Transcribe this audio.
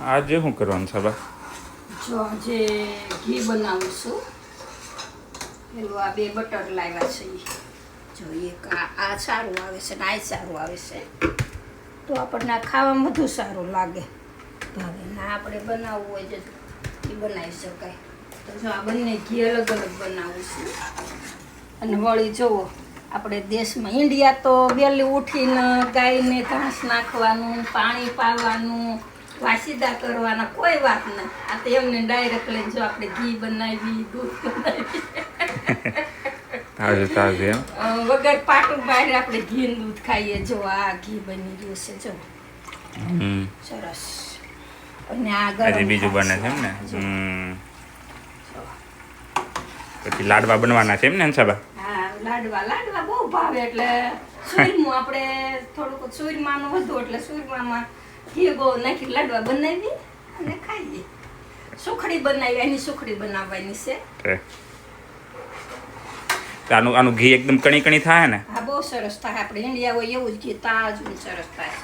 આજે શું કરવાનું છે બા જો આજે ઘી બનાવું છું પેલું આ બે બટર લાવ્યા છે. જો એક આ સારું આવે છે ને આ સારું આવે છે. તો આપણને ખાવામાં વધુ સારું લાગે. ભાવે ના આપણે બનાવવું હોય તો એ બનાવી શકાય. તો જો આ બંને ઘી અલગ અલગ બનાવું છું. અને વળી જુઓ, આપણે દેશમાં ઇન્ડિયા તો વહેલી ઉઠીને ગાયને ઘાસ નાખવાનું, પાણી પાવાનું વાસીદા કરવાના કોઈ વાત ના. આ તો એમને ડાયરેક્ટ લઈને જો આપણે ઘી બનાવી દૂધ બનાવી. વગર પાટું બહાર આપણે ઘી દૂધ ખાઈએ. જો આ ઘી બની ગયું છે જો. સરસ. અને આગળ બીજું બને છે એમ ને પછી લાડવા બનવાના છે એમ ને હા લાડવા. લાડવા બહુ ભાવે. એટલે સુરમું આપણે થોડુંક સુરમાનું વધુ એટલે સુરમામાં ઘી બહુ નાખી લાડવા બનાવી અને ખાઈએ. સુખડી બનાવી એની સુખડી બનાવવાની છે. આનું આનું ઘી એકદમ કણી કણી થાય ને? હા બહુ સરસ થાય. આપણે ઇન્ડિયા હોય એવું જ ઘી તાજું સરસ થાય.